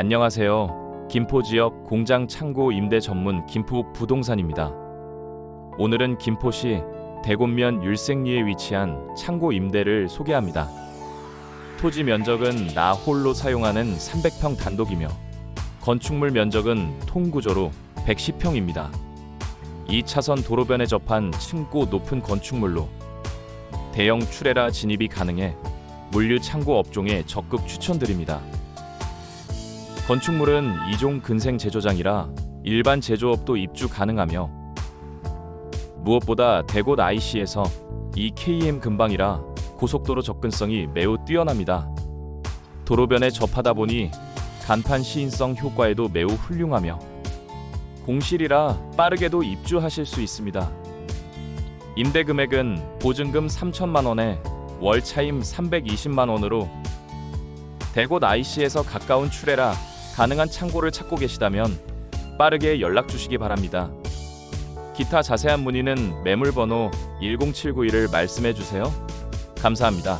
안녕하세요. 김포 지역 공장 창고 임대 전문 김포 부동산입니다. 오늘은 김포시 대곡면 율생리에 위치한 창고 임대를 소개합니다. 토지 면적은 나 홀로 사용하는 300평 단독이며 건축물 면적은 통구조로 110평입니다. 2차선 도로변에 접한 층고 높은 건축물로 대형 출애라 진입이 가능해 물류 창고 업종에 적극 추천드립니다. 건축물은 2종 근생 제조장이라 일반 제조업도 입주 가능하며 무엇보다 대곳 IC에서 이 KM 근방이라 고속도로 접근성이 매우 뛰어납니다. 도로변에 접하다 보니 간판 시인성 효과에도 매우 훌륭하며 공실이라 빠르게도 입주하실 수 있습니다. 임대 금액은 보증금 3천만 원에 월 차임 320만 원으로 대곳 IC에서 가까운 출애라 가능한 창고를 찾고 계시다면 빠르게 연락 주시기 바랍니다. 기타 자세한 문의는 매물 번호 10791을 말씀해 주세요. 감사합니다.